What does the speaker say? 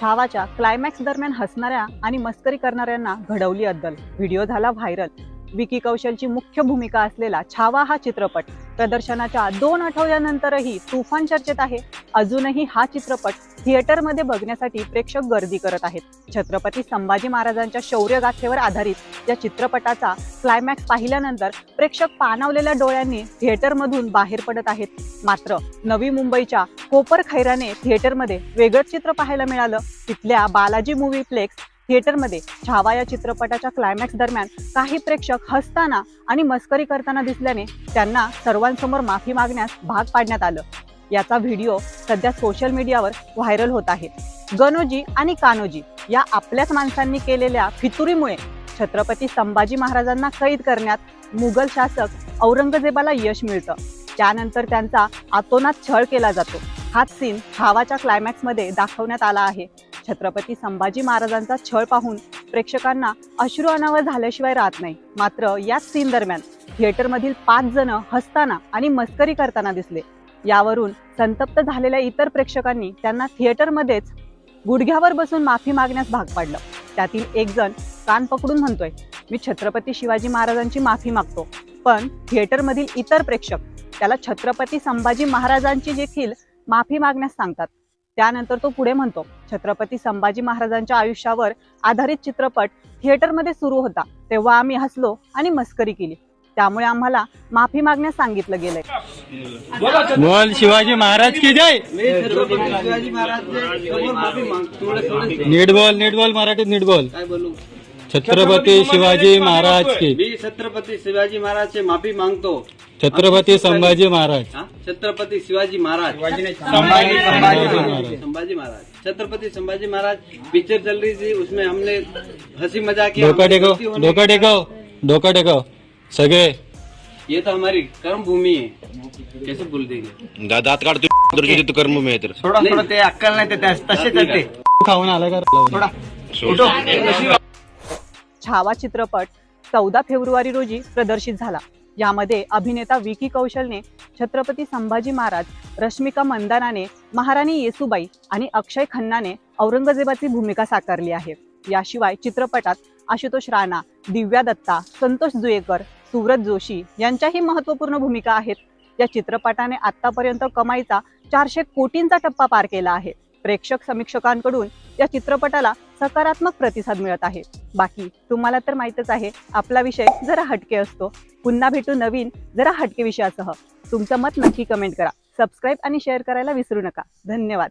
छावाच्या climax दरम्यान हसणाऱ्या आणि मस्करी करणाऱ्यांना घडवली अद्दल. व्हिडिओ झाला व्हायरल विकी कौशलची मुख्य भूमिका असलेला छावा हा चित्रपट. प्रदर्शनाच्या दोन आठवड्यानंतरही तुफान चर्चेत आहे. अजूनही हा चित्रपट थिएटरमध्ये बघण्यासाठी प्रेक्षक गर्दी करत आहेत. छत्रपती संभाजी महाराजांच्या शौर्यगाथेवर आधारित या चित्रपटाचा क्लायमॅक्स पाहिल्यानंतर प्रेक्षक पाणावलेल्या डोळ्यांनी थिएटरमधून बाहेर पडत आहेत. मात्र नवी मुंबईच्या कोपर खैराने थिएटरमध्ये वेगळंच चित्र पाहायला मिळालं. तिथल्या बालाजी मूवी प्लेक्स थिएटरमध्ये छावा या चित्रपटाच्या क्लायमॅक्स दरम्यान काही प्रेक्षक हसताना आणि मस्करी करताना दिसल्याने त्यांना सर्वांसमोर माफी मागण्यास भाग पाडण्यात आलं. याचा व्हिडिओ सध्या सोशल मीडियावर व्हायरल होत आहे. गनोजी आणि कानोजी या आपल्याच माणसांनी केलेल्या फितुरीमुळे छत्रपती संभाजी महाराजांना कैद करण्यात मुघल शासक औरंगजेबाला यश मिळतं. त्यानंतर त्यांचा आतोनात छळ केला जातो. हाच सीन छावाच्या क्लायमॅक्समध्ये दाखवण्यात आला आहे. छत्रपती संभाजी महाराजांचा छळ पाहून प्रेक्षकांना अश्रू अनावर झाल्याशिवाय राहत नाही. मात्र याच सीन दरम्यान थिएटरमधील पाच जण हसताना आणि मस्करी करताना दिसले. यावरून संतप्त झालेल्या इतर प्रेक्षकांनी त्यांना थिएटरमध्येच गुडघ्यावर बसून माफी मागण्यास भाग पाडलं. त्यातील एक जण कान पकडून म्हणतोय मी छत्रपती शिवाजी महाराजांची माफी मागतो. पण थिएटरमधील इतर प्रेक्षक त्याला छत्रपती संभाजी महाराजांची देखील माफी मागण्यास सांगतात. त्यानंतर तो पुढे म्हणतो छत्रपती संभाजी महाराजांच्या आयुष्यावर आधारित चित्रपट थिएटरमध्ये सुरू होता. तेव्हा आम्ही हसलो आणि मस्करी केली. त्यामुळे आम्हाला माफी मागण्यास सांगितलं गेलंय. बोल शिवाजी महाराज की जय? मी छत्रपती शिवाजी महाराजचे समोर माफी मागतो थोडं थोडं नीट बोल नीट बोल मराठीत नीट बोल. काय बोलू? छत्रपती शिवाजी महाराज की. मी छत्रपती शिवाजी महाराजचे माफी मागतो. छत्रपती संभाजी महाराज? छत्रपति शिवाजी महाराज. संभाजी महाराज. संभाजी महाराज. छत्रपति संभाजी महाराज पिक्चर चल रही थी उसमें हमने हंसी मजाक किया डोका हमने टेको डोका टेको डोका टेको सगळे ये तो हमारी कर्म भूमि है। कैसे भूल देंगे? दात काढतो तुझी तू कर्म मी तर. थोडा थोडा ते अक्कल नाही ते तसे करते. खाऊन आला का? छावा चित्रपट चौदा फेब्रुवारी रोजी प्रदर्शित झाला. यामध्ये अभिनेता विकी कौशलने छत्रपती संभाजी महाराज रश्मिका मंदानाने महाराणी येसुबाई आणि अक्षय खन्नाने औरंगजेबाची भूमिका साकारली आहे. याशिवाय चित्रपटात आशुतोष राणा दिव्या दत्ता संतोष जुयेकर सुव्रत जोशी यांच्याही महत्त्वपूर्ण भूमिका आहेत. या चित्रपटाने आतापर्यंत कमाईचा चारशे कोटींचा टप्पा पार केला आहे. प्रेक्षक समीक्षकांकडून या चित्रपटाला सकारात्मक प्रतिसाद मिळत आहे. बाकी तुम्हाला तर माहीतच आहे आपला विषय जरा हटके असतो. पुन्हा भेटू नवीन जरा हटके विषयासह. तुमचं मत नक्की कमेंट करा. सबस्क्राईब आणि शेअर करायला विसरू नका. धन्यवाद.